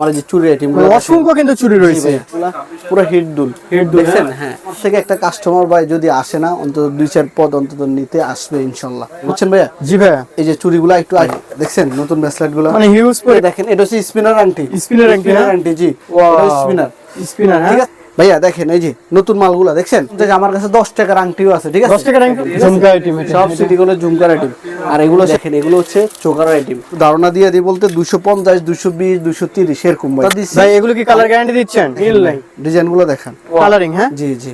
আমার যে চুরি আইটেম মানে অসংখ্য কিন্তু চুরি রয়েছে। পুরো হিট দুল। হিট দুল হ্যাঁ। থেকে একটা কাস্টমার ভাই যদি আসে না অন্তত দুই চার পদ অন্তত নিতে আসবে ইনশাল্লাহ। বুঝছেন ভাইয়া? জি ভাইয়া। এই যে চুরিগুলো একটু আগে দেখছেন? নতুন ব্রেসলেটগুলো? মানে হিউজ করে দেখেন এটা হচ্ছে স্পিনার আন্টি স্পিনার আন্টি হ্যাঁ? আংটি জি. স্পিনার স্পিনার হ্যাঁ? ভাইয়া দেখেন এই যে নতুন মালগুলা দেখছেন? আমার কাছে দশ টাকার আংটিও আছে ঠিক আছে? দশ টাকার আংটি? ঝুমকা item সব সিটি ঝুমকার আইটেম। আর এগুলো দেখেন এগুলো হচ্ছে চোকার আইটেম। ধারণা দিয়ে দিই বলতে দুশো পঞ্চাশ দুশো বিশ দুশো তিরিশ এরকম ভাই। এগুলো কি কালার গ্যারান্টি দিচ্ছেন? ডিজাইনগুলো দেখেন। কালারিং হ্যাঁ? জি জি।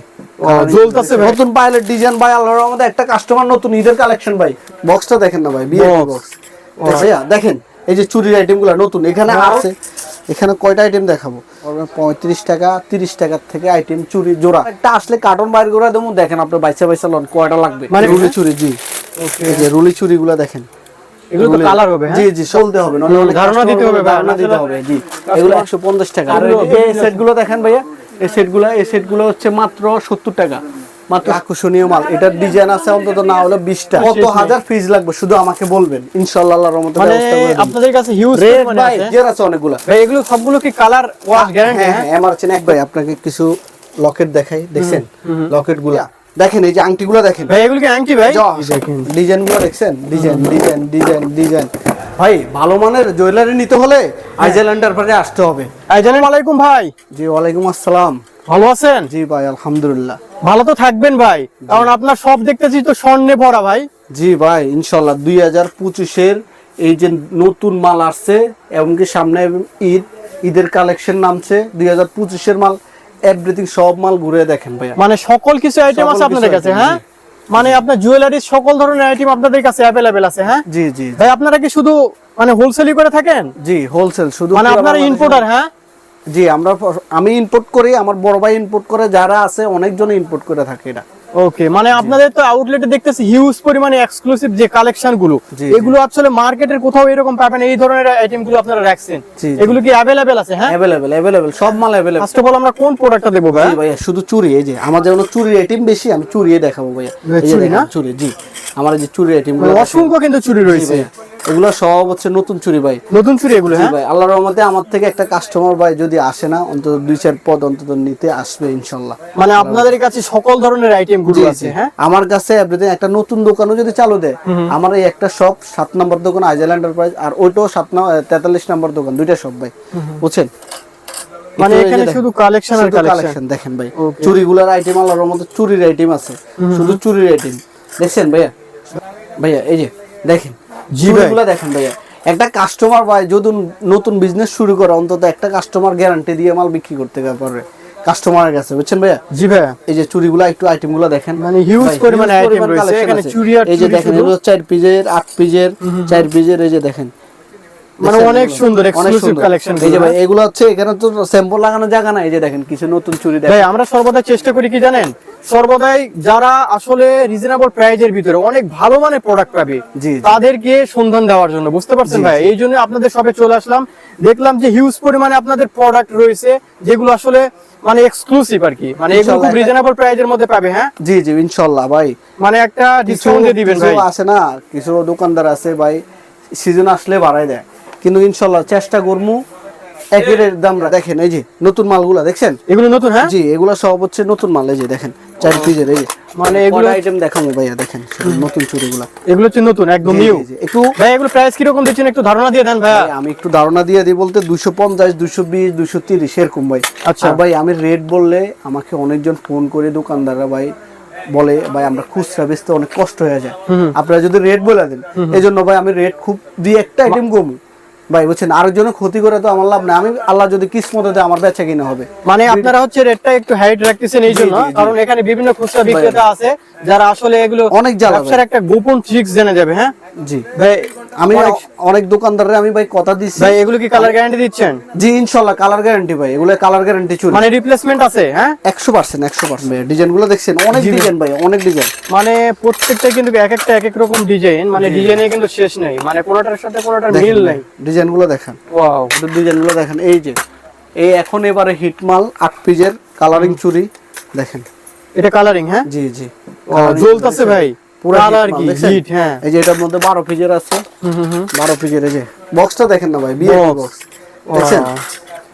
নতুন পাইলট ডিজাইন ভাই আল্লাহর রহমতে একটা কাস্টমার নতুন ঈদের কালেকশন ভাই। বক্সটা দেখেন না ভাই বিয়ে. বক্স ভাইয়া দেখেন এই যে চুরির আইটেমগুলো নতুন এখানে আছে। এখানে কয়টা আইটেম দেখাবো? পঁয়ত্রিশ টাকা তিরিশ টাকার থেকে আইটেম চুরি জোড়া। একটা আসলে কার্টন বাইর করে দেবো দেখেন আপনার বাইসা বাইসা লন কয়টা লাগবে? মানে- রুলি চুরি জি। এই যে রুলি চুরি গুলা দেখেন। এগুলো তো কালার হবে হ্যাঁ? জি জি চলতে হবে ধারণা দিতে হবে ধারণা দিতে হবে জি। এগুলো একশো পঞ্চাশ টাকা। আর এই সেটগুলো সেটগুলো দেখেন ভাইয়া এই সেটগুলো এই সেট হচ্ছে মাত্র সত্তর টাকা। মাত্র আকর্ষণীয় মাল। এটার ডিজাইন আছে অন্তত না হলে বিশটা। কত হাজার ফিজ লাগবে? শুধু আমাকে বলবেন। ইনশাল্লাহ আল্লাহর রহমতে মানে। আপনাদের কাছে হিউজ মানে আছে। অনেকগুলা। ভাই এগুলো সবগুলো কি কালার ওয়াশ গ্যারান্টি হ্যাঁ হ্যাঁ হ্যাঁ এমআরচেন এক ভাই আপনাকে কিছু লকেট দেখাই। দেখছেন? লকেটগুলা দেখেন এই যে আংটি গুলা দেখেন। ভাই এগুলো কি আংটি ভাই? দেখেন। ডিজাইনগুলো দেখছেন? Design design design design. ভাই ভালো মানের জুয়েলারি নিতে হলে আইজেল এন্টারপ্রাইজে আসতে হবে। আলাইকুম ভাই। জি ওয়ালাইকুম আসসালাম। ভালো আছেন? জি ভাই আলহামদুলিল্লাহ। ভালো তো থাকবেন ভাই। কারণ আপনার সব দেখতেছি তো স্বর্ণে ভরা ভাই। জি ভাই ইনশাল্লাহ দুই হাজার পঁচিশের এই যে নতুন মাল আসছে এমনকি সামনে ঈদ ঈদের কালেকশন নামছে দুই হাজার পঁচিশের মাল এভরিথিং সব মাল ঘুরে দেখেন ভাইয়া। মানে সকল কিছু আইটেম আছে আপনাদের কাছে হ্যাঁ? মানে আপনার জুয়েলারি সকল ধরনের আইটেম আপনাদের কাছে অ্যাভেলেবেল আছে হ্যাঁ? জি জি ভাই আপনারা কি শুধু মানে হোলসেলই করে থাকেন? জি হোলসেল শুধু মানে আপনারা ইম্পোর্টার হ্যাঁ? জি আমরা আমি ইম্পোর্ট করি আমার বড় ভাই ইম্পোর্ট করে যারা আছে অনেকজন ইম্পোর্ট করে থাকে এটা। ওকে মানে আপনাদের তো আউটলেটে দেখতেছি হিউজ পরিমাণে এক্সক্লুসিভ যে কালেকশনগুলো। এগুলো আসলে মার্কেটের কোথাও এরকম পাবেন এই ধরনের আইটেমগুলো আপনারা রাখছেন। এগুলো কি অ্যাভেলেবেল আছে হ্যাঁ? অ্যাভেলেবেল অ্যাভেলেবেল সব মাল অ্যাভেলেবল ফার্স্ট অফ অল আমরা কোন প্রোডাক্টটা দেবো ভাই? ভাই ভাইয়া শুধু চুরি এই যে আমার যেমন চুরির আইটেম বেশি আমি চুরিয়ে দেখাবো ভাইয়া। ভাই, এই যে চুরি না? চুরি জি। আমার যে চুরি আইটেমগুলো অসংখ্য কিন্তু চুরি রয়েছে। এগুলো সব হচ্ছে নতুন চুরি ভাই। নতুন চুরি এগুলো হ্যাঁ? ভাই আল্লাহর রহমতে আমার থেকে একটা কাস্টমার ভাই যদি আসে না অন্তত দুই চার পদ অন্তত নিতে আসবে ইনশাল্লাহ। মানে আপনাদের কাছে সকল ধরনের আইটেমগুলো আছে হ্যাঁ? আমার কাছে এভরিথিং একটা নতুন দোকানও যদি চালু দেয় আমার এই একটা শপ সাত নম্বর দোকান আইজেল এন্টারপ্রাইজ আর ওইটাও সাত তেতাল্লিশ নম্বর দোকান দুইটা শপ ভাই। বুঝছেন? মানে এখানে শুধু কালেকশন আর কালেকশন দেখেন ভাই. চুরিগুলার আইটেম আল্লাহর রহমতে চুরির আইটেম আছে। শুধু চুরির আইটেম দেখছেন ভাইয়া? ভাইয়া এই যে দেখেন। জি দেখেন ভাইয়া। একটা কাস্টমার ভাই যদি নতুন বিজনেস শুরু করে অন্তত একটা কাস্টমার গ্যারান্টি দিয়ে মাল বিক্রি করতে পারবে কাস্টমারের কাছে বুঝছেন ভাইয়া? জি ভাই। এই যে চুরিগুলা একটু আইটেমগুলো দেখেন। মানে ভাই, পরিমাণে পরিমাণ রয়েছে। এখানে চুরি আর এই যে দেখেন। এগুলো চার পিজের আট পিজের চার পিজের এই যে দেখেন। মানে অনেক সুন্দর এক্সক্লুসিভ কালেকশন এই যে ভাই এগুলো হচ্ছে এখানে তো স্যাম্পল লাগানোর জায়গা নাই। এই যে দেখেন কিছু নতুন চুরি দেখেন। ভাই আমরা সর্বদা চেষ্টা করি কি জানেন? সর্বদাই যারা আসলে রিজনেবল প্রাইজের ভিতরে অনেক ভালো মানের প্রোডাক্ট পাবে। তাদেরকে সন্ধান দেওয়ার জন্য বুঝতে পারছেন ভাই? এই জন্য আপনাদের সবে চলে আসলাম। দেখলাম যে হিউজ পরিমাণে আপনাদের প্রোডাক্ট রয়েছে যেগুলো আসলে মানে এক্সক্লুসিভ আর কি। মানে এগুলো খুব রিজনেবল প্রাইজের মধ্যে পাবে হ্যাঁ? জি জি ইনশাল্লাহ ভাই। মানে একটা ডিসকাউন্ট দিয়ে দিবেন ভাই। আছে না কিছু দোকানদার আছে ভাই সিজন আসলে বাড়াই দেয়। কিন্তু ইনশাল্লাহ চেষ্টা করব একই দাম দেখেন এই যে নতুন মালগুলা দেখছেন? এগুলো নতুন হ্যাঁ? জি এগুলো সব হচ্ছে নতুন মাল এই যে দেখেন চার পিজের এই মানে এগুলো আইটেম দেখাবো ভাইয়া দেখেন নতুন চুরিগুলা। এগুলো হচ্ছে নতুন একদম নিউ জি, জি। একটু ভাই এগুলো প্রাইস কীরকম দিচ্ছেন? একটু ধারণা দিয়ে দেন ভাই, আমি একটু ধারণা দিয়ে দিই বলতে দুশো পঞ্চাশ দুশো বিশ দুশো তিরিশ এরকম ভাই। আচ্ছা। ভাই আমি রেট বললে আমাকে অনেকজন ফোন করে দোকানদাররা ভাই বলে ভাই আমরা খুচরা বেচতে অনেক কষ্ট হয়ে যায়। আপনারা যদি রেট বলে দেন এই জন্য ভাই আমি রেট খুব দিয়ে একটা আইটেম কমু। ভাই বুঝছেন? আরেকজনের ক্ষতি করে তো আমার লাভ না আমি আল্লাহ যদি কিসমতে দেয় আমার বেচা কিনা হবে। মানে আপনারা হচ্ছে রেটটা একটু হাইট রাখতেছেন এই জন্য। কারণ এখানে বিভিন্ন খুচরা বিক্রেতা আছে যারা আসলে এগুলো অনেক। ব্যবসার একটা গোপন ট্রিক্স জেনে যাবে হ্যাঁ? জি। ভাই আমি অনেক- দোকানদাররা আমি ভাই কথা দিচ্ছি। ভাই এগুলো কি কালার গ্যারান্টি দিচ্ছেন? জি ইনশাল্লাহ কালার গ্যারান্টি ভাই। এগুলো কালার গ্যারান্টি চুরি। মানে রিপ্লেসমেন্ট আছে হ্যাঁ? একশো পার্সেন্ট একশো পার্সেন্ট ভাই। ডিজাইনগুলো দেখছেন? অনেক ডিজাইন ভাই অনেক ডিজাইন। মানে প্রত্যেকটা কিন্তু এক একটা এক এক রকম ডিজাইন। মানে ডিজাইনে কিন্তু শেষ নেই। মানে কোনোটার সাথে কোনোটার মিল নেই। ডিজাইনগুলো দেখেন। ওয়াও। ডিজাইনগুলো দেখেন এই যে এই এখন এবারে হিট মাল আট পিজের কালারিং চুরি দেখেন। এটা কালারিং হ্যাঁ? জি জি। জ্বলতাছে ভাই পুরো কালার কি হিট হ্যাঁ। এই যে এটার মধ্যে বারো পিজের আছে। হুম হুম হুম। বারো পিজের এই যে বক্সটা দেখেন না ভাই। বক্স দেখছেন?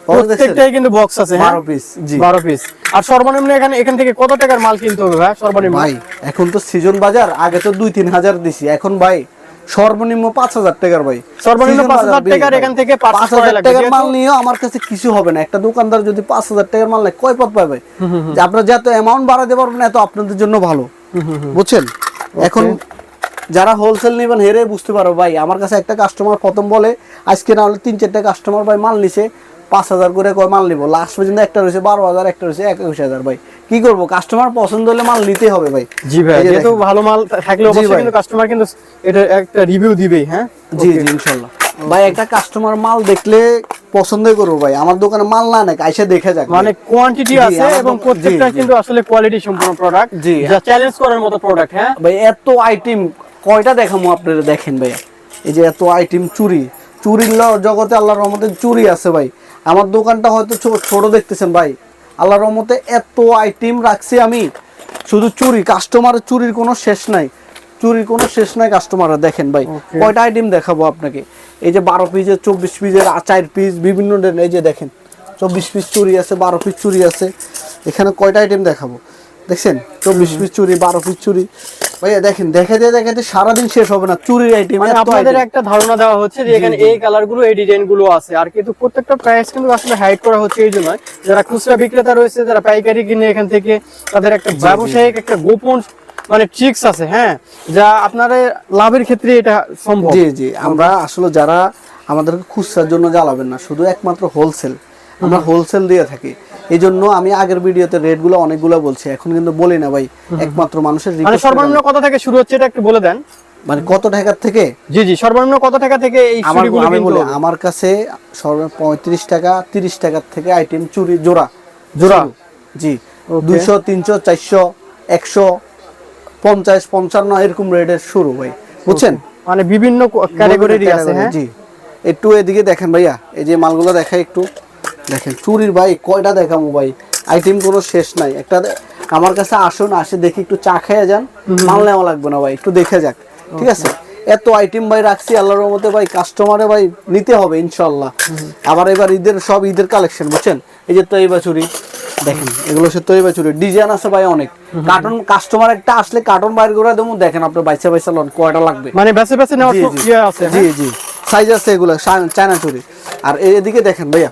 প্রত্যেকটাই কিন্তু বক্স আছে হ্যাঁ? বারো পিস জি। বারো পিস আর সর্বনিম্ন এখানে এখান থেকে কত টাকার মাল কিনতে হবে ভাই সর্বনিম্ন? ভাই এখন তো সিজন বাজার আগে তো দুই তিন হাজার দিছি। এখন ভাই সর্বনিম্ন পাঁচ হাজার টাকার ভাই। সর্বনিম্ন Season 5,000 টাকার এখান থেকে পাঁচ হাজার টাকার মাল নিয়েও আমার কাছে কিছু হবে না। একটা দোকানদার যদি পাঁচ হাজার টাকার মাল নেয় কয় পথ পাবে? যে আপনার যত অ্যামাউন্ট বাড়াতে পারবেন এত আপনাদের জন্য ভালো। বুঝছেন? এখন যারা হোলসেল নেবেন হেরে বুঝতে পারো ভাই। আমার কাছে একটা কাস্টমার প্রথম বলে আজকে না হলে তিন চারটা কাস্টমার ভাই মাল নিছে। পাঁচ হাজার করে কয় মাল নিবো? লাস্ট পর্যন্ত একটা রয়েছে বারো হাজার একটা রয়েছে একুশ হাজার ভাই। কি করব? কাস্টমার পছন্দ হলে মাল নিতে হবে ভাই। জি ভাই যেহেতু ভালো মাল থাকলে অবশ্যই কিন্তু কাস্টমার কিন্তু এটা একটা রিভিউ দিবেই হ্যাঁ? জি জি ইনশাল্লাহ। ভাই একটা কাস্টমার মাল দেখলে পছন্দ করব ভাই। আমার দোকানে মাল না নাকি আইসা দেখে যাক মানে কোয়ান্টিটি আছে এবং প্রত্যেকটা। কিন্তু আসলে কোয়ালিটি সম্পূর্ণ প্রোডাক্ট জি। যা চ্যালেঞ্জ করার মতো প্রোডাক্ট হ্যাঁ? ভাই এত আইটেম কয়টা দেখামো আপনারা দেখেন ভাইয়া এই যে এত আইটেম চুরি। চুরির ল- জগতে আল্লাহর রহমতে চুরি আছে ভাই। আমার দোকানটা হয়তো ছোট দেখতেছেন ভাই। আল্লাহর রহমতে এত আইটেম রাখছি আমি। শুধু চুরি কাস্টমারের চুরির কোনো শেষ নাই। চুরির কোনো শেষ নাই কাস্টমাররা দেখেন ভাই। কয়টা আইটেম দেখাবো আপনাকে? এই যে বারো পিসের চব্বিশ পিসের চার পিস বিভিন্ন এই যে দেখেন। চব্বিশ পিস চুরি আছে বারো পিস চুরি আছে। এখানে কয়টা আইটেম দেখাবো? দেখছেন? চব্বিশ পিস চুরি বারো পিস চুরি। ভাইয়া দেখেন দেখাতে দেখাতে সারাদিন শেষ হবে না চুরির আইটেম মানে আপনাদের একটা ধারণা দেওয়া হচ্ছে যে এখানে এই কালারগুলো এই ডিজাইনগুলো আছে। আর কিন্তু প্রত্যেকটা প্রাইস কিন্তু আসলে হাইড করা হচ্ছে এই জন্য যারা খুচরা বিক্রেতা রয়েছে যারা পাইকারি কিনে এখান থেকে তাদের একটা ব্যবসায়িক একটা গোপন মানে ট্রিক্স আছে হ্যাঁ যা লাভের ক্ষেত্রে এটা সম্ভব। জি জি। আমরা আসলে যারা আমাদেরকে খুচরার জন্য জ্বালাবেন না শুধু একমাত্র হোলসেল আমরা হোলসেল দিয়ে থাকি। এই জন্য আমি আগের ভিডিওতে রেটগুলো অনেকগুলো বলছি এখন কিন্তু বলি না ভাই একমাত্র মানুষের মানে সর্বনিম্ন কত থেকে শুরু হচ্ছে এটা একটু বলে দেন। মানে কত টাকার থেকে? জি জি সর্বনিম্ন কত টাকা থেকে এই চুড়িগুলো আমি বলি আমার কাছে সর্ব পঁয়ত্রিশ টাকা তিরিশ টাকার থেকে আইটেম চুরি জোড়া। জোড়া? জি। Okay. দুইশো তিনশো চারশো একশো পঞ্চাশ পঞ্চান্ন এরকম রেটের শুরু ভাই। বুঝছেন? মানে বিভিন্ন ক্যাটাগরিরই আছে হ্যাঁ? জি। একটু এদিকে দেখেন ভাইয়া এই যে মালগুলো দেখাই একটু। দেখেন চুরির ভাই কয়টা দেখামো ভাই? আইটেম কোনো শেষ নাই। একটা আমার কাছে আসুন আসে দেখি একটু চা খেয়ে যান। মাল নেওয়া লাগবে না ভাই একটু দেখে যাক। ঠিক আছে? এত আইটেম ভাই রাখছি আল্লাহর রহমতে ভাই কাস্টমারে ভাই নিতে হবে ইনশাল্লাহ আবার এবার ঈদের সব ঈদের কালেকশন বুঝছেন? এই যে তৈবা চুরি দেখেন এগুলো সে তৈবা চুরি। ডিজাইন আছে ভাই অনেক। কার্টন কাস্টমার একটা আসলে কার্টন বাইর করে দেবো। দেখেন আপনার বাইসা বাইসা লন কয়টা লাগবে? মানে বেছে বেছে নেওয়ার জি, জি। ইয়ে আছে জি হ্যাঁ? জি। সাইজ আছে এগুলো চায়না চুরি। আর এদিকে দেখেন ভাইয়া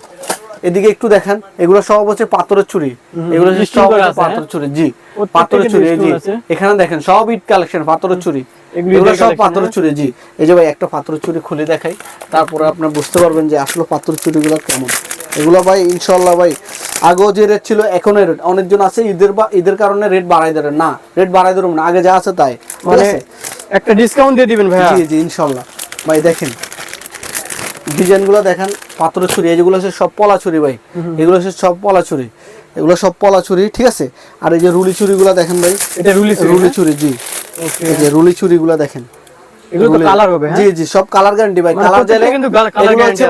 এদিকে একটু দেখেন এগুলো সব হচ্ছে পাথরের চুরি এগুলো সব পাথরের চুরি জি পাথরের কিন্তু চুরি জি। এখানে দেখেন সব ইট কালেকশন পাথরের চুরি এগুলো এগুলো ঈদের সব পাথরের হ্যাঁ? চুরি জি। এই যে ভাই একটা পাথরের চুরি খুলে দেখাই। তারপরে আপনার বুঝতে পারবেন যে আসলে পাথরের চুরিগুলো কেমন। এগুলো ভাই ইনশাল্লাহ ভাই আগেও যে রেট ছিল রেট অনেকজন আছে ঈদের বা ঈদের কারণে রেট বাড়াই দেবেন। না রেট বাড়াই দেবেন না আগে যা আছে তাই। মানে একটা ডিসকাউন্ট দিয়ে দিবেন ভাইয়া। জি জি ইনশাল্লাহ ভাই দেখেন। ডিজাইনগুলো দেখেন পাথরের ছুরি এইগুলো হচ্ছে সব পলা ছুরি ভাই। এগুলো হচ্ছে সব পলা ছুরি। এগুলো সব পলা ছুরি ঠিক আছে? আর এই যে রুলি ছুরিগুলো দেখেন ভাই। এটা রুলি রুলি? ছুরি জি। এই যে রুলি ছুরিগুলো দেখেন। এগুলো তো কালার হবে হ্যাঁ? জি জি সব কালার গ্যারান্টি ভাই। মানে কালার কিন্তু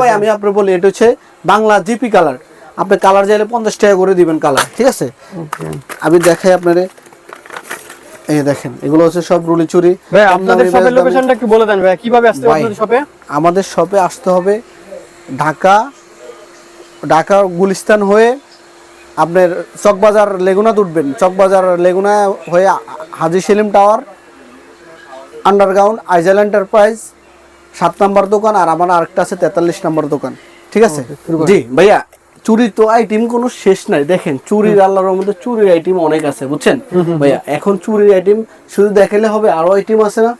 ভাই আমি বলি এটা হচ্ছে বাংলা জিপি কালার আপনি কালার চাইলে পঞ্চাশ টাকা করে দিবেন কালার ঠিক আছে? আমি দেখাই আপনারে। এই দেখেন এগুলো হচ্ছে সব রুলি চুরি ভাই কম আপনাদের শপের লোকেশনটা একটু বলে দেন ভাই কীভাবে আসতে হবে ভাই। আপনাদের শপে আমাদের শপে আসতে হবে ঢাকা ঢাকা গুলিস্তান হয়ে আপনার চকবাজার লেগুনাতে উঠবেন। চকবাজার লেগুনা হয়ে Haji Selim tower underground Aizal enterprise সাত নম্বর দোকান আর আমার আরেকটা আছে তেতাল্লিশ নম্বর দোকান। ঠিক আছে? জি ভাইয়া চুরি তো আইটেম কোনো শেষ নাই। দেখেন চুরির আল্লাহর মধ্যে চুরির আইটেম অনেক আছে বুঝছেন? ভাইয়া এখন চুরির আইটেম শুধু দেখালে হবে আরও আইটেম আছে না?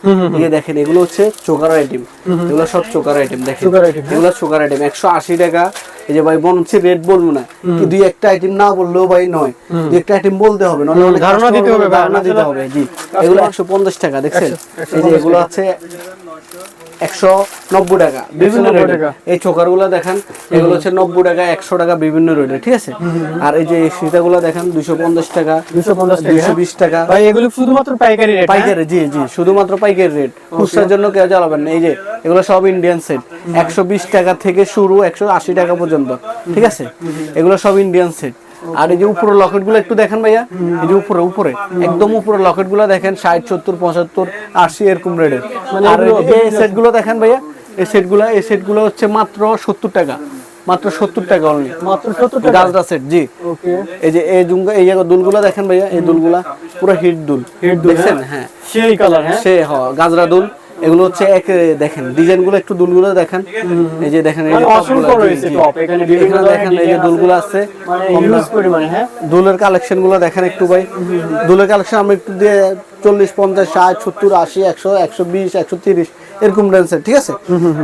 এই দেখেন এগুলো হচ্ছে চোকার আইটেম এগুলো সব চোকার আইটেম দেখেন। হ্যাঁ? এগুলো চোকার আইটেম একশো আশি টাকা। এই যে ভাই মনে হচ্ছে রেট বলব না দুই একটা আইটেম না বললেও ভাই নয়। দুই একটা আইটেম বলতে হবে অনেক ধারণা দিতে হবে ধারণা দিতে হবে। জি এগুলো একশো পঞ্চাশ টাকা দেখছেন? এই যে এগুলো আছে একশো নব্বই টাকা। বিভিন্ন রেটে এই চোকারগুলা দেখেন এগুলো হচ্ছে নব্বই টাকা একশো টাকা বিভিন্ন রেটে ঠিক আছে? আর এই যে সীতাগুলো দেখেন পঞ্চাশ টাকা 250 টাকা, দুইশো বিশ টাকা। ভাই এগুলো শুধুমাত্র পাইকারি রেট পাইকারি জি জি শুধুমাত্র পাইকারি রেট। খুচরার জন্য কেউ না। এই যে এগুলো সব ইন্ডিয়ান সেট। একশো বিশ টাকা থেকে শুরু একশো আশি টাকা পর্যন্ত ঠিক আছে? এগুলো সব ইন্ডিয়ান সেট। আর এই যে উপরের লকেটগুলো একটু দেখেন ভাইয়া এই যে উপরে উপরে একদম উপরের লকেটগুলো দেখেন ষাট সত্তর পঁচাত্তর আশি এরকম রেটের আর এই সেটগুলো দেখেন ভাইয়া এই সেটগুলো এই সেটগুলো হচ্ছে মাত্র সত্তর টাকা মাত্র সত্তর টাকা অনলি মাত্র সত্তর টাকা? গাজরা সেট জি। এই যে এই জুমকা এই দুলগুলা দেখেন ভাইয়া এই দুলগুলা পুরো হিট দুল। হিট দুল, দেখছেন? হ্যাঁ। হ্যাঁ সেই কালার হ্যাঁ? সে হ গাজরা দুল। এগুলো হচ্ছে এক দেখেন ডিজাইনগুলো একটু দুলগুলো দেখেন। এই যে দেখেন মানে এখানে দেখেন এই যে দুলগুলো আছে। মানে হ্যাঁ? দুলের কালেকশনগুলো দেখেন একটু ভাই। দুলের কালেকশন আমরা একটু দিয়ে চল্লিশ পঞ্চাশ ষাট সত্তর আশি একশো একশো বিশ একশো তিরিশ এরকম রেঞ্জের ঠিক আছে?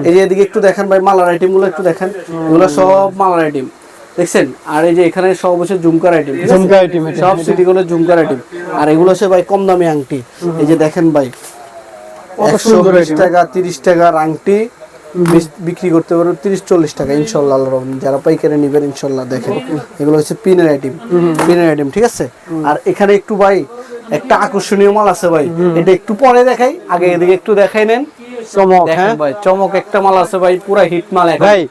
এই যে এদিকে একটু দেখেন ভাই মালার আইটেমগুলো একটু দেখেন। এগুলো সব মালার আইটেম দেখছেন? আর এই যে এখানে সব হচ্ছে ঝুমকার আইটেম ঝুমকা item এটা। সব সিটি গুলো ঝুমকার আইটেম আর এগুলো হচ্ছে ভাই কম দামি আংটি। এই যে দেখেন ভাই একশো। টাকা তিরিশ টাকার আংটি বিক্রি করতে পারব তিরিশ চল্লিশ টাকা ইনশাল্লাহ আল্লাহর যারা পাইকারি নিবেন ইনশাল্লাহ দেখেন। এগুলো হচ্ছে পিনের আইটেম। পিনের আইটেম ঠিক আছে? আর এখানে একটু ভাই একটা আকর্ষণীয় মাল আছে ভাই। এটা একটু পরে দেখাই আগে এদিকে একটু দেখাই নেন। চমক হ্যাঁ। ভাই চমক একটা মাল আছে ভাই পুরা হিট মাল ভাই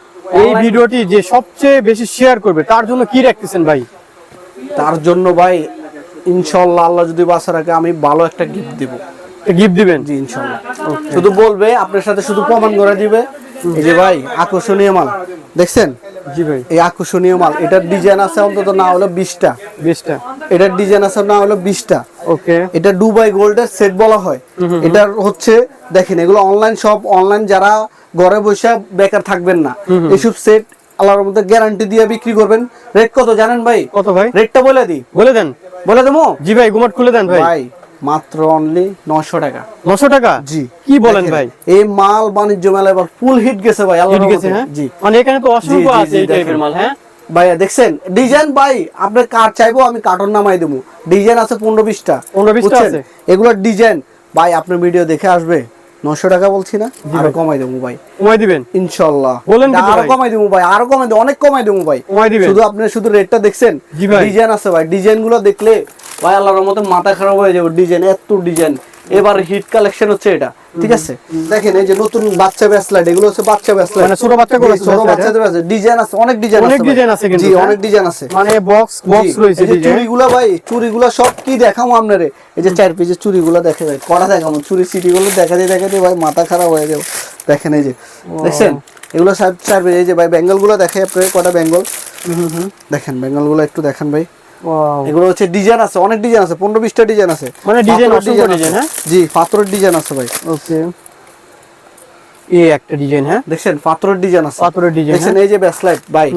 এই ভিডিওটি যে সবচেয়ে বেশি শেয়ার করবে তার জন্য কি রাখতেছেন ভাই? তার জন্য ভাই ইনশাল্লাহ আল্লাহ যদি বাসা রাখে আমি ভালো একটা গিফট দিব। গিফট দিবেন? জি ইনশাল্লাহ। শুধু বলবে আপনার সাথে শুধু প্রমাণ করে দিবে। এই যে ভাই আকর্ষণীয় মাল। দেখছেন? জি ভাই। এই আকর্ষণীয় মাল। এটার ডিজাইন আছে অন্তত না হলো বিশটা। বিশটা। এটার ডিজাইন আছে না হলো বিশটা। ওকে এটা দুবাই গোল্ডের সেট বলা হয়। এটার হচ্ছে দেখেন এগুলো অনলাইন সব অনলাইন যারা ঘরে বসে বেকার থাকবেন না। এসব সেট আল্লাহর মধ্যে গ্যারান্টি দিয়ে বিক্রি করবেন। রেট কত জানেন ভাই? কত ভাই? রেটটা বলে দিই। বলে দেন। বলে দেবো? জি ভাই গুমাট খুলে দেন ভাই। ভাই মাত্র অনলি নশো টাকা। নশো টাকা? জি। কি বলেন ভাই? এই মাল বাণিজ্য মেলা এবার ফুল হিট গেছে ভাই আল্লাহর হিট গেছে হ্যাঁ? জি। মানে এখানে তো অসংখ্য আছে এই টাইপের মাল হ্যাঁ? ভাইয়া দেখছেন? ডিজাইন ভাই আপনি কার চাইব আমি কার্টন নামাই দেবো। ডিজাইন আছে পনেরো বিশটা। 15 20 টা বুঝছেন? আছে? এগুলোর ডিজাইন। ভাই আপনার ভিডিও দেখে আসবে। নশো টাকা বলছি না আরও কমাই দেবো ভাই। কমাই দিবেন? ইনশাল্লাহ। বলেন আরও কমাই দেবো ভাই আরও কমাই দেবো অনেক কমাই দেবো ভাই। কমাই দিবেন? শুধু আপনি শুধু রেটটা দেখছেন? ডিজাইন আছে ভাই ডিজাইনগুলো দেখলে ভাই আল্লাহর মতো মাথা খারাপ হয়ে যাবে ডিজাইন এত ডিজাইন এবার হিট কালেকশন হচ্ছে এটা ঠিক আছে? দেখেন এই যে নতুন বাচ্চা ব্যাসলাইট এগুলো হচ্ছে বাচ্চা ব্যাসলাইট মানে ছোট বাচ্চাগুলো আছে ছোট বাচ্চাদের আছে ডিজাইন আছে অনেক ডিজাইন আছে অনেক design আছে কিন্তু, জি হ্যাঁ? অনেক ডিজাইন আছে। মানে বক্স বক্স রয়েছে এই যে ডিজাইন চুড়িগুলা ভাই চুড়িগুলা সব কি দেখাবো আপনারে? এই যে চার পিসের চুড়িগুলা দেখে ভাই কটা দেখাবো? চুরি সিটিগুলো দেখা দিয়ে দেখা দিয়ে ভাই মাথা খারাপ হয়ে যাবে। দেখেন এই যে দেখছেন? এগুলো সব চার এই যে ভাই বেঙ্গলগুলো দেখে আপনার কটা বেঙ্গল। দেখেন বেঙ্গলগুলো একটু দেখেন ভাই। এগুলো হচ্ছে ডিজাইন আছে অনেক ডিজাইন আছে পনেরো বিশটা ডিজাইন আছে। মানে পাথরের অসংখ্য হ্যাঁ? জি পাথরের ডিজাইন আছে ভাই। ওকে এই একটা ডিজাইন হ্যাঁ? দেখছেন পাথরের ডিজাইন আছে। পাথরের ডিজাইন দেখছেন এই যে ব্যাসলাইট ভাই।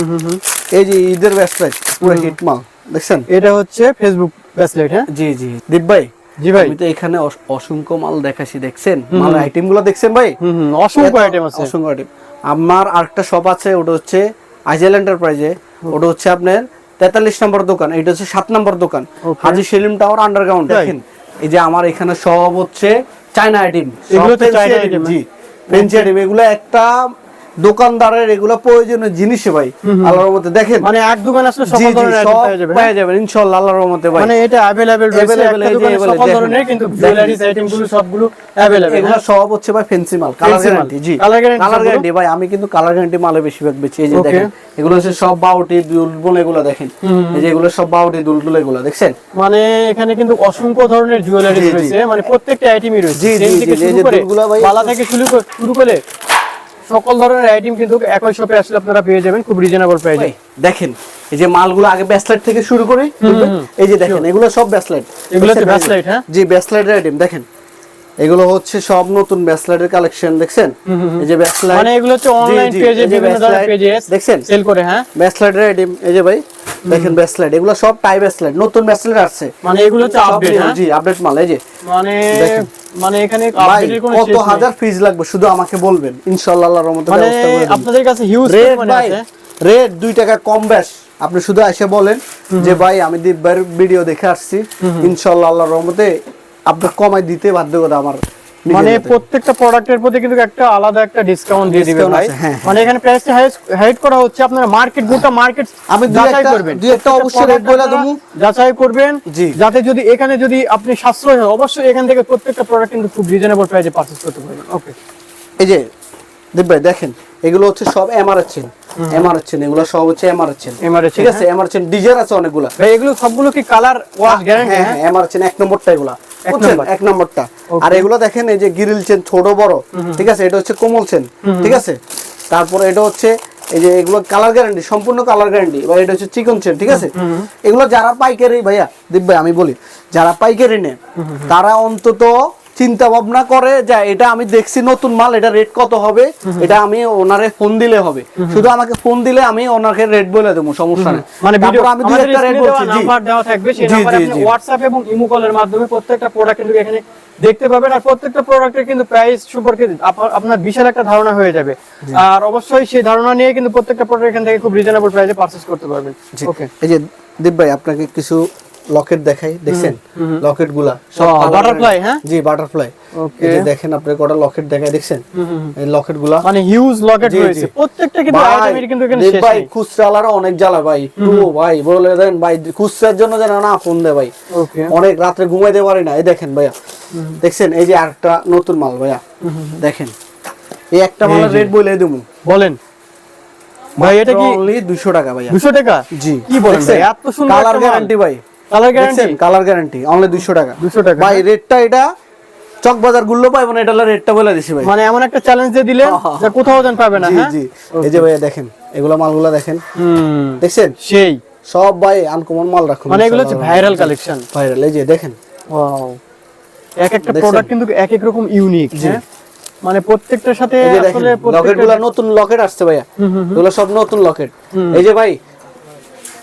এই যে ঈদের ব্যাসলাইট পুরো হিট মাল দেখছেন? এটা হচ্ছে ফেসবুক ব্রেসলেট হ্যাঁ? জি জি। দীপ ভাই জি ভাই। আমি তো এখানে অসংখ্য মাল দেখাছি দেখছেন? মাল আইটেমগুলো দেখছেন ভাই? অসংখ্য আইটেম আছে। অসংখ্য আইটেম আমার আরেকটা শপ আছে ওটা হচ্ছে আইজেল এন্টারপ্রাইজে ওটা হচ্ছে আপনার তেতাল্লিশ নম্বর দোকান এটা হচ্ছে সাত নম্বর দোকান. হাজি সেলিম টাওয়ার আন্ডারগ্রাউন্ড দেখেন? এই যে আমার এখানে সব হচ্ছে চায়না আইটেম এগুলো চায়না আইটেম জি আইটেম। এগুলো একটা দোকানদারের এগুলো প্রয়োজনীয় জিনিস ভাই আল্লাহর রহমতে দেখেন মানে এক দোকান আসলে জি সকল জি ধরনের আইটেম সব পেয়ে যাবে পেয়ে যাবেন ইনশাআল্লাহ আল্লাহর রহমতে ভাই মানে এটা अवेलेबल রয়েছে Available, একটা এই যে দোকানে available, সকল দেখেন। ধরনের কিন্তু দেখেন। জুয়েলারিস আইটেম গুলো সবগুলো अवेलेबल এগুলো সব হচ্ছে ভাই ফেন্সি মাল কালার Fancy মাল। গ্যারান্টি জি Colour guarantee কালার সবগুলো? গ্যারান্টি ভাই আমি কিন্তু কালার গ্যারান্টি মালে বেশিরভাগ বেচি এই যে Okay. দেখেন এগুলো হচ্ছে সব বাউটি দুলবুল এগুলো দেখেন এই যে এগুলো সব বাউটি দুলদুল এগুলো দেখছেন মানে এখানে কিন্তু অসংখ্য ধরনের জুয়েলারি জি, জি। রয়েছে মানে প্রত্যেকটা আইটেমই রয়েছে জি, জি, চেন থেকে জি, এই শুরু যে করে দুলগুলা ভাই- বালা থেকে শুরু করে শুরু করে সকল ধরনের আইটেম কিন্তু একই শপে আসলে আপনারা পেয়ে যাবেন খুব রিজনেবল প্রাইসে দেখেন এই যে মালগুলো আগে ব্যাসলাইট থেকে শুরু করে এই যে দেখেন এগুলো সব ব্যাসলাইট এগুলো হচ্ছে ব্যাসলাইট, হ্যাঁ? জি ব্যাসলাইটের আইটেম দেখেন। এগুলো হচ্ছে সব নতুন ব্যাসলাইটের কালেকশন দেখছেন? এই যে ব্যাসলাইট মানে এগুলো হচ্ছে অনলাইন পেজে বিভিন্ন ধরনের পেজে দেখছেন? সেল করে হ্যাঁ? ব্যাসলাইটের আইটেম এই যে ভাই। দেখেন ব্যাসলাইট এগুলো সব টাই ব্যাসলাইট নতুন ব্যাসলাইট আসছে। মানে এগুলো সব আপডেট হ্যাঁ? জি আপডেট মাল এই যে। মানে মানে এখানে আপডেটের কোনো কত হাজার ফিজ লাগবে শুধু আমাকে বলবেন। ইনশাআল্লাহ আল্লাহর রহমতে মানে। আপনাদের কাছে হিউজ মানে আছে। রেট দুই টাকা কম বেশ। আপনি শুধু এসে বলেন যে ভাই আমি দীপ ভাইয়ের ভিডিও দেখে আসছি। ইনশাআল্লাহ আল্লাহর রহমতে আপনার কমাই দিতে বাধ্য করে আমার। মানে। প্রত্যেকটা প্রোডাক্টের প্রতি কিন্তু একটা আলাদা একটা ডিসকাউন্ট দিয়ে দিবে ভাই হ্যাঁ, হ্যাঁ। মানে এখানে প্রাইসটা হাইড করা হচ্ছে আপনারা মার্কেট গোটা মার্কেট আমি যাচাই করবেন দুই একটা অবশ্যই রেট বলে দেবো। যাচাই করবেন জি। যাতে যদি এখানে যদি আপনি সাশ্রয় হয় অবশ্যই এখান থেকে প্রত্যেকটা প্রোডাক্ট কিন্তু খুব রিজনেবল প্রাইসে পারচেজ করতে পারবেন ওকে এই যে দীপ ভাই দেখেন এগুলো হচ্ছে সব চেন চেন এগুলো সব হচ্ছে এমআর চেন ঠিক আছে? চেন ডিজাইন আছে অনেকগুলা। ভাই এগুলো সবগুলো কি কালার ওয়াশ গ্যারান্টি হ্যাঁ হ্যাঁ? চেন এক নম্বরটা এগুলা। এক বুঝছেন? এক নম্বরটা। আর এগুলো দেখেন এই যে গিরিল চেন ছোট বড়। ঠিক আছে? এটা হচ্ছে কোমল চেন ঠিক আছে? তারপরে এটা হচ্ছে এই যে এগুলো কালার গ্যারান্টি সম্পূর্ণ কালার গ্যারান্টি বা এটা হচ্ছে চিকন চেন ঠিক আছে? এগুলো যারা পাইকারি ভাইয়া দীপ ভাই আমি বলি যারা পাইকারি নেন তারা অন্তত চিন্তা ভাবনা করে যে এটা আমি দেখছি নতুন মাল এটা রেট কত হবে? এটা আমি ওনারে ফোন দিলে হবে। শুধু আমাকে ফোন দিলে আমি ওনাকে রেট বলে দেবো সমস্যা নেই। মানে ভিডিও আমি দুই একটা রেট বলছি জি। দেওয়া থাকবে সেই নাম্বারে আপনি। হোয়াটসঅ্যাপ এবং ইমো কলের মাধ্যমে প্রত্যেকটা প্রোডাক্ট কিন্তু এখানে দেখতে পাবেন। আর প্রত্যেকটা প্রোডাক্টের কিন্তু প্রাইস সম্পর্কে আপনার বিশাল একটা ধারণা হয়ে যাবে। আর অবশ্যই সেই ধারণা নিয়ে কিন্তু প্রত্যেকটা প্রোডাক্ট এখান থেকে খুব রিজনেবল প্রাইসে পারচেজ করতে পারবেন। ওকে এই যে দীপ ভাই আপনাকে কিছু লকেট দেখাই দেখছেন? লকেটগুলা এর- হ্যাঁ? জি বাটারফ্লাই. এই যে দেখেন আপনি কটা লকেট দেখাই দেখছেন? এই লকেটগুলা মানে হিউজ লকেট। রয়েছে। প্রত্যেকটা কিন্তু আইটেমের কিন্তু এখানে শেষ ভাই খুচরালারা অনেক জ্বালা ভাই। টু ভাই বলে দেন ভাই খুচরার জন্য যেন না ফোন দে ভাই। অনেক রাত্রে ঘুমাইতে পারি না। এই দেখেন ভাইয়া। দেখছেন এই যে আরেকটা নতুন মাল ভাইয়া। দেখেন এই একটা মালের রেট বলে দেবো। বলেন। ভাই এটা কি অনলি 200 টাকা ভাইয়া। 200 টাকা? জি। কি বলেন ভাই? এত সুন্দর কালার গ্যারান্টি ভাই। Colour guarantee colour guarantee only 200 টাকা। 200 টাকা। ভাই রেটটা এটা চক বাজারগুলো পাইবো না এটা রেটটা বলে দিছি ভাই। মানে এমন একটা চ্যালেঞ্জ দিয়ে দিলেন হ্যাঁ, হ্যাঁ। যে কোথাও যেন পাবে না হ্যাঁ? জি। এই যে ভাইয়া দেখেন এগুলা মালগুলা দেখেন। হুম। দেখছেন? সেই। সব ভাই আনকমন মাল রাখুন। মানে এগুলো হচ্ছে ভাইরাল কালেকশন ভাইরাল এই যে দেখেন। ওয়াও এক একটা প্রোডাক্ট কিন্তু এক এক রকম ইউনিক হ্যাঁ? মানে প্রত্যেকটার সাথে আসলে নতুন লকেট আসছে ভাইয়া। এগুলো সব নতুন লকেট এই যে ভাই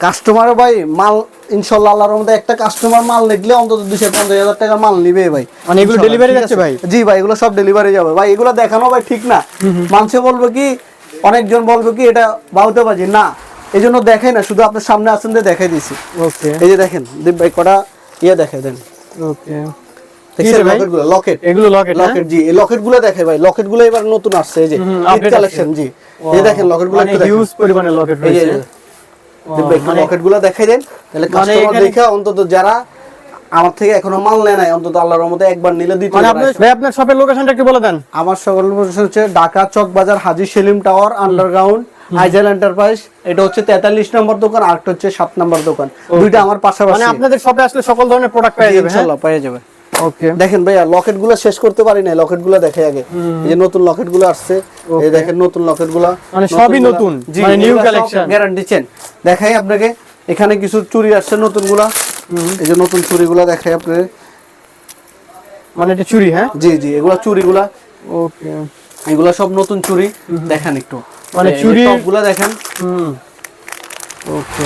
কাস্টমার ভাই মাল ইনশাল্লাহ আল্লাহর মধ্যে একটা কাস্টমার মাল দেখলে অন্তত দুশো পঞ্চাশ হাজার টাকা মাল নিবে ভাই। মানে এগুলো ঠিক যাচ্ছে ভাই? জি ভাই এগুলো সব ডেলিভারি যাবে। ভাই এগুলো দেখানো ভাই ঠিক না। মানুষে বলবে কি অনেকজন বলবে কি এটা বাউতে বাজি না। এই জন্য দেখে না শুধু আপনার সামনে আসেন দিয়ে দেখাই দিছি ওকে এই যে দেখেন দীপ ভাই কটা ইয়ে দেখে দেন। ওকে? লকেটগুলো? লকেট এগুলো লকেট লকেট জি এই লকেটগুলো দেখে ভাই। লকেটগুলো এবার নতুন আসছে এই যে কালেকশন জি। এই দেখেন লকেটগুলো হিউজ পরিমাণে লকেট রয়েছে। মানে- দেখাই দেন তাহলে মানে কাস্টমার দেখে অন্তত যারা আমার থেকে এখনও মাল নেয় নাই অন্তত আল্লাহর রহমতে একবার নিলে দিতে মানে পারে। আপনার ভাই আপনার শপের লোকেশনটা একটু বলে দেন। আমার লোকেশন হচ্ছে Dhaka Chawkbazar Haji Selim tower underground Aizal enterprise এটা হচ্ছে তেতাল্লিশ নম্বর দোকান আর একটা হচ্ছে সাত নম্বর দোকান। দুইটা আমার মানে পাশাপাশি আপনাদের শপে আসলে সকল ধরনের প্রোডাক্ট পেয়ে যাবে হ্যাঁ? ইনশাল্লাহ পেয়ে যাবে। ওকে দেখেন ভাইয়া লকেটগুলো শেষ করতে পারি না লকেটগুলো দেখে আগে এই যে নতুন লকেটগুলো আসছে এই দেখেন নতুন লকেটগুলো মানে সবই নতুন, মানে new collection। গ্যারান্টি চেন দেখাই আপনাকে এখানে কিছু চুরি আসছে নতুনগুলা এই যে নতুন চুরি গুলা দেখাই আপনাকে। মানে এটা চুরি হ্যাঁ? জি জি এগুলা চুরি গুলা ওকে এগুলা সব নতুন চুরি। দেখেন একটু। মানে চুরি- টপগুলা দেখেন। হুম। ওকে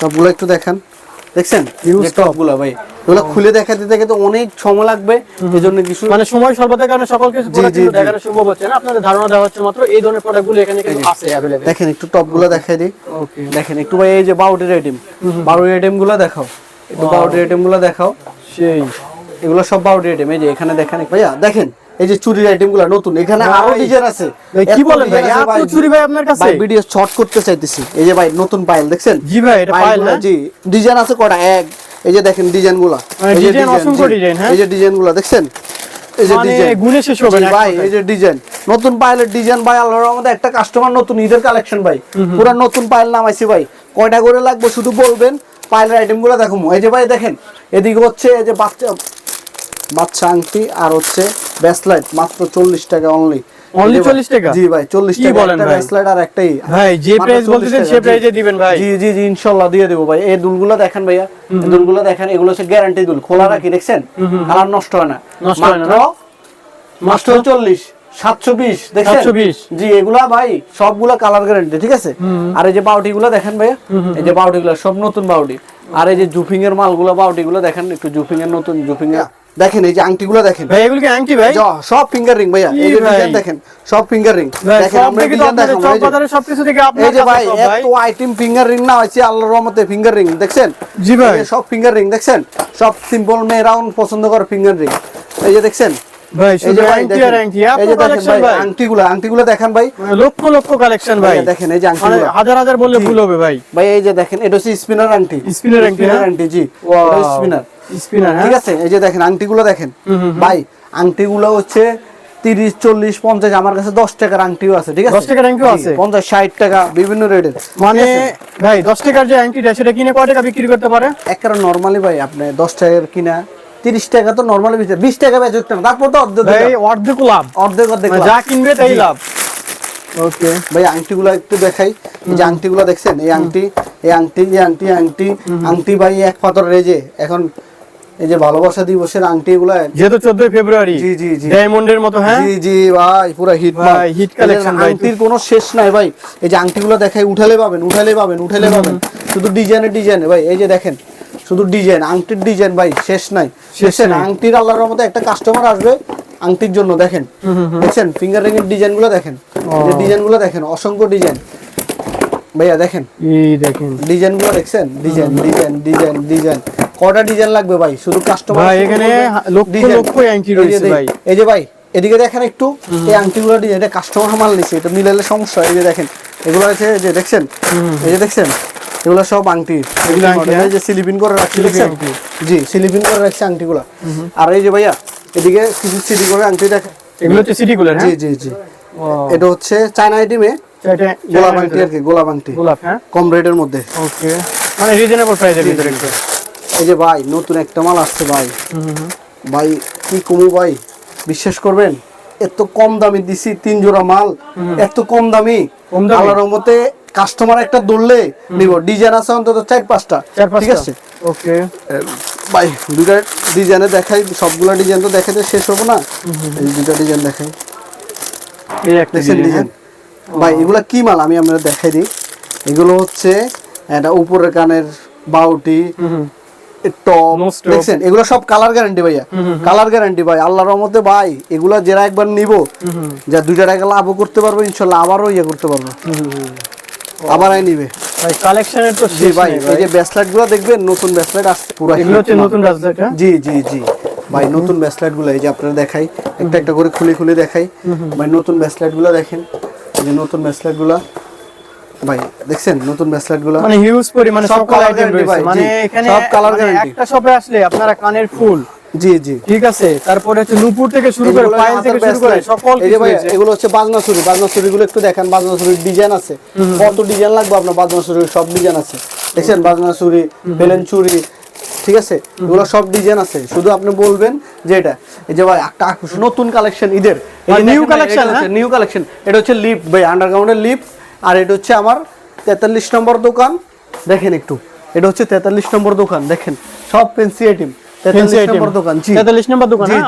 টপগুলো একটু দেখেন। দেখছেন? টপগুলা ভাই। এগুলো খুলে দেখাতে দেখাতে অনেক সময় লাগবে এই জন্য কিছু মানে সময় স্বল্পতার কারণে সকল কিছু। দেখানো সম্ভব হচ্ছে না। আপনাদের ধারণা দেওয়া হচ্ছে মাত্র এই ধরনের প্রোডাক্টগুলো এখানে কিন্তু আছে अवेलेबल দেখেন একটু টপগুলো দেখাই দিই। ওকে দেখেন একটু ভাই এই যে বাউডের আইটেম বাউডের আইটেমগুলো দেখাও। একটু বাউডের আইটেমগুলো দেখাও। সেই। এগুলো সব বাউডের আইটেম এই যে এখানে দেখেন ভাইয়া দেখেন। এই যে চুরির আইটেমগুলো নতুন এখানে আরও ডিজাইন আছে। কি বলেন ভাই? এত চুরি ভাই আপনার কাছে? ভাই ভিডিও শর্ট করতে চাইতেছি। এই যে ভাই নতুন পাইল দেখছেন? জি ভাই এটা পাইল হ্যাঁ জি। ডিজাইন আছে কটা? এক। এই যে দেখেন ডিজাইনগুলা। মানে এই যে অসংখ্য design, হ্যাঁ? এই যে ডিজাইনগুলা দেখছেন? এই যে মানে ডিজাইন গুণে শেষ হবে না ভাই এই যে ডিজাইন নতুন পাইলের ডিজাইন ভাই আল্লাহর আমাদের একটা কাস্টমার নতুন ঈদের কালেকশন ভাই। পুরো নতুন পাইল নামাইছি ভাই। কয়টা করে লাগবে শুধু বলবেন? পাইলের আইটেমগুলো দেখো এই যে ভাই দেখেন? এদিকে হচ্ছে এই যে বাচ্চা বাচ্চা আংটি আর হচ্ছে ব্যাসলাইট মাত্র চল্লিশ টাকা অনলি Only 40 টাকা? জি ভাই চল্লিশ কি টাকা। বলেন ভাই? ব্যাসলাইট আর একটাই। ভাই যে প্রাইস বলতেছেন টাকা, প্রাইসে দিবেন ভাই। জি জি জি ইনশাল্লাহ দিয়ে দেবো ভাই। এই দুলগুলো দেখেন ভাইয়া এই দুলগুলো দেখেন এগুলো হচ্ছে গ্যারান্টি দুল। খোলা রাখি দেখছেন? কালার নষ্ট হয় না। নষ্ট হয় না, মাত্র মাত্র চল্লিশ সাতশো বিশ দেখছেন? 720 জি এগুলা ভাই সবগুলা কালার গ্যারান্টি ঠিক আছে? আর এই যে বাউটি গুলো দেখেন ভাইয়া এই যে বাউটি গুলো সব নতুন বাউটি। আর এই যে জুফিং এর মালগুলো বাউটি গুলো দেখেন একটু জুফিং এর নতুন জুফিং এর দেখেন এই যে আংটিগুলো দেখেন। ভাই এগুলো কি আংটি ভাই? জ- সব ফিঙ্গার রিং ভাইয়া। এই যে ডিজাইন দেখেন সব ফিঙ্গার রিং দেখেন আমরা ডিজাইন দেখেন সব বাজারে সব কিছু থেকে আপনি এই যে ভাই এত আইটেম ফিঙ্গার রিং না হয়েছে আল্লাহর রহমতে ফিঙ্গার রিং দেখছেন? জি ভাই। সব ফিঙ্গার রিং দেখছেন? সব সিম্পল মেয়েরাও পছন্দ করে ফিঙ্গার রিং এই যে দেখছেন? ভাই শুধু আংটি আর আংটি এত কালেকশন ভাই ভাই। আংটিগুলো আংটিগুলো দেখেন ভাই। লক্ষ লক্ষ কালেকশন ভাই। দেখেন, এই যে আংটিগুলো। হাজার হাজার বললে ভুল হবে ভাই। ভাই এই যে দেখেন এটা হচ্ছে স্পিনার আংটি। Spinner আংটি? আংটি জি। স্পিনার স্পিনার ঠিক আছে এই যে দেখেন আংটিগুলো দেখেন। ভাই আংটিগুলো হচ্ছে তিরিশ চল্লিশ পঞ্চাশ আমার কাছে দশ টাকার আংটিও আছে ঠিক আছে? 10 টাকার আংটিও আছে? পঞ্চাশ ষাট টাকা বিভিন্ন রেটের। মানে ভাই দশ টাকার যে আংটিটা সেটা কিনে কয় টাকা বিক্রি করতে পারে? একটা নর্মালি ভাই আপনি দশ টাকার কিনা তিরিশ টাকা তো নর্মালি বিশ বিশ টাকা বেচে উঠতে তারপর তো অর্ধেক লাভ। অর্ধেক অর্ধেক মানে। যা কিনবে তাই লাভ। ওকে ভাই আংটিগুলো একটু দেখাই। এই যে আংটিগুলো দেখছেন? এই আংটি এই আংটি এই আংটি আংটি। আংটি ভাই এক পাথর রেজে। এখন এই যে ভালোবাসা দিবসের আংটি এগুলো যেহেতু চোদ্দই ফেব্রুয়ারি জি, জি, জি। ডায়মন্ডের মতো হ্যাঁ? জি জি ভাই পুরো হিট ভাই, hit collection ভাই। আংটির কোনো শেষ নাই ভাই। এই যে আংটিগুলো দেখাই উঠালে পাবেন উঠালে পাবেন উঠালে পাবেন। শুধু ডিজাইনের ডিজাইন ভাই এই যে দেখেন। শুধু ডিজাইন আংটির ডিজাইন ভাই শেষ নাই। নাই। আংটির আল্লাহর মধ্যে একটা কাস্টমার আসবে আংটির জন্য দেখেন। দেখছেন ফিঙ্গার রিং এর ডিজাইনগুলো দেখেন ডিজাইনগুলো দেখেন অসংখ্য ডিজাইন। ভাইয়া দেখেন। এই দেখেন। ডিজাইনগুলো দেখছেন? Design design design design. কটা ডিজাইন লাগবে ভাই? শুধু কাস্টমার ভাই, এখানে লক্ষ লক্ষ আংটি রয়েছে ভাই। এই যে ভাই এদিকে দেখেন একটু এই আংটিগুলো ডিজাইন এটা কাস্টমার মাল নিছে এটা মিলালে সমস্যা এই যে দেখেন। এগুলো আছে যে দেখছেন? এই যে দেখছেন? এগুলো সব আংটি। এগুলো আংটি, এই যে সিলিপিন করে রাখছি আংটি। জি সিলিপিন করে রাখছি আংটিগুলো। আর এই যে ভাইয়া এদিকে কিছু সিলি করে আংটি এগুলো হচ্ছে সিটি গুলার জি হ্যাঁ জি। জি এটা হচ্ছে চায়না আইটেমে গোলাপ আংটি আর কি গোলাপ আংটি। গোলাপ হ্যাঁ? কম রেটের মধ্যে। ওকে। মানে রিজনেবল প্রাইসের ভিতরে এই যে ভাই নতুন একটা মাল আসছে ভাই। ভাই কি কমু ভাই? বিশ্বাস করবেন এত কম দামে দিছি তিন জোড়া মাল এত কম দামি। কম দামি? আল্লাহর রহমতে কাস্টমার একটা ধরলে নিব। ডিজাইন আছে অন্তত চার পাঁচটা। ঠিক আছে? ওকে। ভাই দুইটা ডিজাইনে দেখাই সবগুলা ডিজাইন তো দেখাতে শেষ হব না? এই দুইটা ডিজাইন দেখাই। এই একটা দেখছেন ডিজাইন ভাই এগুলো কি মাল? আমি আপনাদের দেখাই দিই। এগুলো হচ্ছে এটা উপরের কানের বাউটি টপ দেখছেন? এগুলো সব কালার গ্যারান্টি ভাইয়া। কালার গ্যারান্টি ভাই। আল্লাহর রহমতে ভাই এগুলা যারা একবার নিব যা দুইটা টাকা লাভও করতে পারব ইনশাল্লাহ আবারও ইয়ে করতে পারব। আবার আই নিবে। ভাই কালেকশনের তো শেষ ভাই এই যে ব্যাসলাইটগুলো দেখবেন নতুন ব্যাসলাইট আসছে পুরো এগুলো হচ্ছে নতুন হ্যাঁ জি জি জি। ভাই নতুন ব্যাসলাইটগুলো এই যে আপনারা দেখাই একটা একটা করে খুলে খুলে দেখাই। ভাই নতুন ব্যাসলাইটগুলো দেখেন। এই যে নতুন ব্যাসলাইটগুলো ভাই দেখছেন? নতুন ব্যাসলাইটগুলো মানে হিউজ পরিমাণে সব colour আইটেম ভাই, মানে এখানে সব colour মানে একটা শপে আসলে আপনারা কানের ফুল জি জি। ঠিক আছে তারপরে হচ্ছে নুপুর থেকে শুরু করে পায়েল থেকে শুরু করে সকল এগুলো হচ্ছে বাজনা চুরি বাজনা চুরি গুলো একটু দেখেন বাজনা চুরির ডিজাইন আছে। কত ডিজাইন লাগবে আপনার বাজনা চুরির সব ডিজাইন আছে। দেখছেন বাজনা চুরি বেলেন চুরি ঠিক আছে? এগুলো সব ডিজাইন আছে। শুধু আপনি বলবেন যে এটা এই যে ভাই একটা নতুন কালেকশন ঈদের। নিউ হ্যাঁ? নিউ কালেকশন এটা হচ্ছে লিফট ভাই আন্ডারগ্রাউন্ডের লিফট আর এটা হচ্ছে আমার তেতাল্লিশ নম্বর দোকান। দেখেন একটু এটা হচ্ছে তেতাল্লিশ নম্বর দোকান দেখেন। সব পেন্সি আইটেম item। নম্বর দোকান জি 43 নম্বর দোকান হ্যাঁ?